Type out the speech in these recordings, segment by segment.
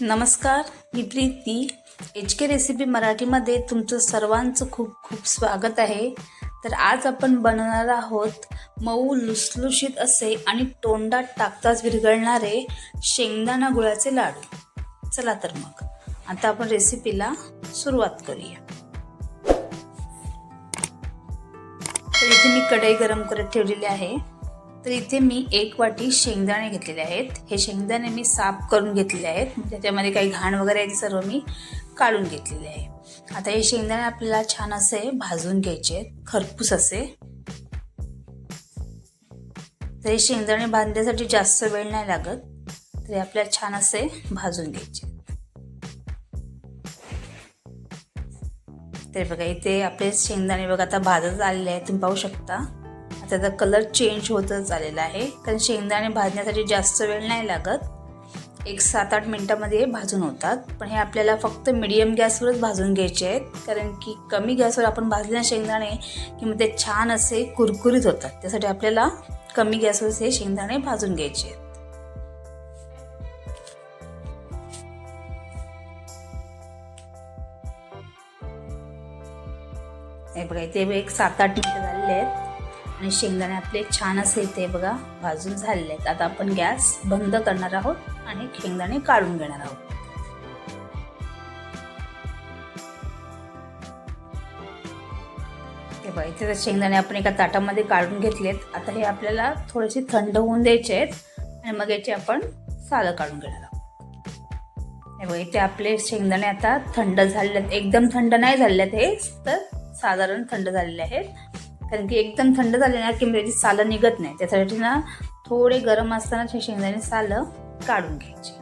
नमस्कार मी Preeti. H K recipe मराठीमध्ये तुमचं सर्वांचं खूप खूप स्वागत आहे. तर आज आपण बनवणार आहोत मऊ लुसलुशीत असे आणि तोंडात टाकताच विरघळणारे शेंगदाणा गुळाचे लाडू. चला तर मग आता आपण रेसिपीला सुरुवात करूया. तर इथे मी कढई गरम करत ठेवलेली आहे. तर इथे मी एक वाटी शेंगदाणे घेतलेले आहेत. हे शेंगदाणे मी साफ करून घेतलेले आहेत. त्याच्यामध्ये काही घाण वगैरे आहे ते सर्व मी काढून घेतलेले आहे. आता हे शेंगदाणे आपल्याला छान असे भाजून घ्यायचे आहेत. खरपूस असे. तर हे शेंगदाणे बांधण्यासाठी जास्त वेळ नाही लागत. तरी आपल्याला छान असे भाजून घ्यायचे तर बघा इथे आपले शेंगदाणे बघा आता भाजत आलेले आहेत. तुम्ही पाहू शकता. त्याचा कलर चेंज होतच आलेला आहे. कारण शेंगदाणे भाजण्यासाठी जास्त वेळ नाही लागत. एक सात आठ मिनटामध्ये भाजून होतात. पण हे आपल्याला फक्त मिडियम गॅसवरच भाजून घ्यायचे आहेत. कारण की कमी गॅसवर आपण भाजले शेंगदाणे की मग ते छान असे कुरकुरीत होतात. त्यासाठी आपल्याला कमी गॅसवर हे शेंगदाणे भाजून घ्यायचे आहेत. हे बघा इथे एक सात आठ मिनटं झालेले आहेत. आणि शेंगदाणे आपले छान असे इथे बघा भाजून झालेले आहेत. आता आपण गॅस बंद करणार आहोत आणि शेंगदाणे काढून घेणार आहोत. हे बघा इथे शेंगदाणे आपण एका ताटामध्ये काढून घेतलेत. आता हे आपल्याला थोडेसे थंड होऊन द्यायचे आहेत आणि मग याचे आपण सालं काढून घेणार आहोत. हे बघा इथे आपले शेंगदाणे आता थंड झालेले आहेत. एकदम थंड नाही झालेले आहेत हे तर साधारण थंड झालेले आहेत. कारण की एकदम थंड झाले ना की म्हणजे सालं निघत नाही. त्यासाठी ना थोडे गरम असताना हे शेंगदाणे सालं काढून घ्यायचे.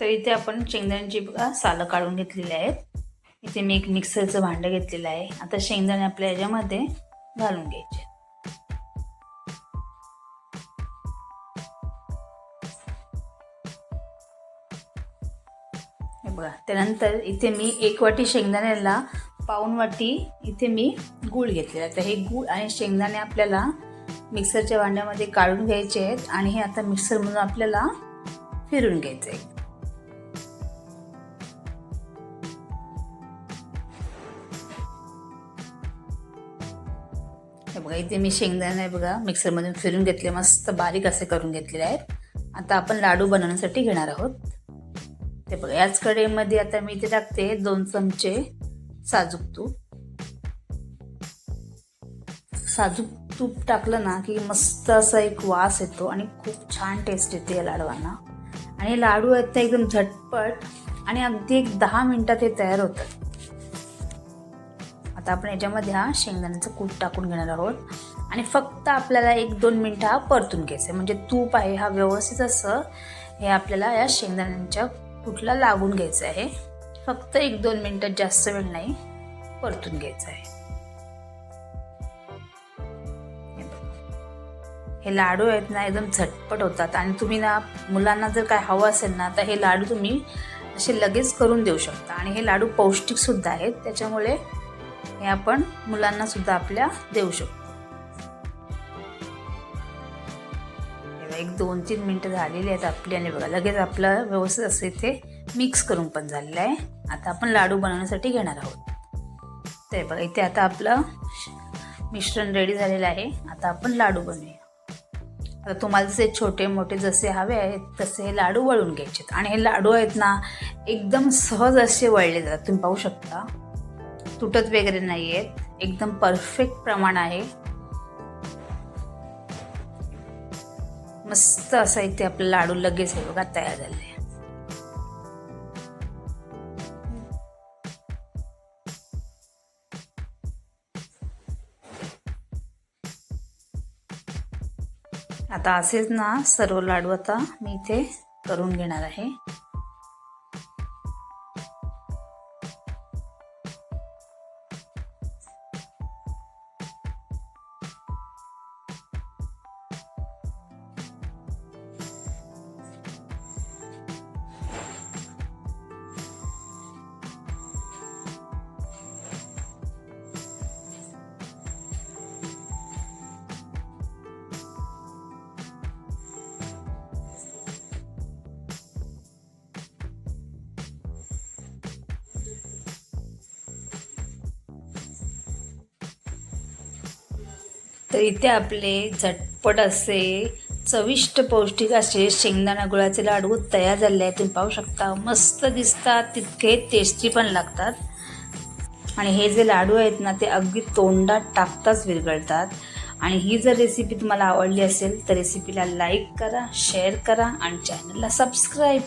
तर इथे आपण शेंगदाण्याची सालं काढून घेतलेली आहेत. इथे मी एक मिक्सरचं भांडं घेतलेलं आहे. आता शेंगदाणे आपल्या याच्यामध्ये घालून घ्यायचे. हे बघा त्यानंतर इथे मी एक वाटी शेंगदाण्याला पाऊन वाटी इथे मी गूळ घेतलेला तर हे गूळ आणि शेंगदाणे आपल्याला मिक्सरच्या भांड्यामध्ये काढून घ्यायचे आहेत आणि हे आता मिक्सरमधून आपल्याला फिरून घ्यायचं आहे हे बघा इथे मी शेंगदाणे बघा मिक्सरमधून फिरून घेतले मस्त बारीक असे करून घेतलेले आहेत. आता आपण लाडू बनवण्यासाठी घेणार आहोत. ते बघा याच कडेमध्ये आता मी इथे टाकते दोन चमचे साजूक तूप. साजूक तूप टाकलं ना की मस्त असा एक वास येतो आणि खूप छान टेस्ट येते या लाडवांना. आणि लाडू आहेत ते एकदम झटपट आणि अगदी एक दहा मिनटात हे तयार होतात. आता आपण याच्यामध्ये हा शेंगदाण्याचं कूट टाकून घेणार आहोत. आणि फक्त आपल्याला एक दोन मिनटं हा परतून घ्यायचं म्हणजे तूप आहे हा व्यवस्थित असं हे आपल्याला या शेंगदाण्यांच्या कुठला लागून घ्यायचं आहे फक्त एक दोन मिनटं जास्त वेळ नाही परतून घ्यायचं आहे हे लाडू आहेत ना एकदम झटपट होतात. आणि तुम्ही ना मुलांना जर काय हवं असेल ना तर हे लाडू तुम्ही असे लगेच करून देऊ शकता. आणि हे लाडू पौष्टिक सुद्धा आहेत. त्याच्यामुळे हे आपण मुलांना सुद्धा आपल्या देऊ शकतो. एक दोन तीन मिनटं झालेली आहेत आपली आणि बघा लगेच आपलं व्यवस्थित असं इथे मिक्स करून पण झालेलं आहे. आता आपण लाडू बनवण्यासाठी घेणार आहोत. ते बघा इथे आता आपलं मिश्रण रेडी झालेलं आहे. आता आपण लाडू बनवूया. आता तुम्हाला जसे छोटे मोठे जसे हवे आहेत तसे हे लाडू वळून घ्यायचे आणि हे लाडू आहेत ना एकदम सहज असे वळले जातात. तुम्ही पाहू शकता. तुटत वगैरे नाही आहेत एकदम परफेक्ट प्रमाण आहे. मस्त असं इथे आपलं लाडू लगेच हे बघा तयार झाले. आता असेच ना सर्व लाडू आता मी इथे करून घेणार आहे. तर इथे आपले झटपट असे चविष्ट पौष्टिक असे शेंगदाणा गुळाचे लाडू तयार झाले आहेत. तुम्ही पाहू शकता मस्त दिसतात तितके टेस्टी पण लागतात. आणि हे जे लाडू आहेत ना ते अगदी तोंडात टाकताच विरघळतात. आणि ही जर रेसिपी तुम्हाला आवडली असेल तर रेसिपीला लाईक करा शेअर करा आणि चॅनलला सबस्क्राईब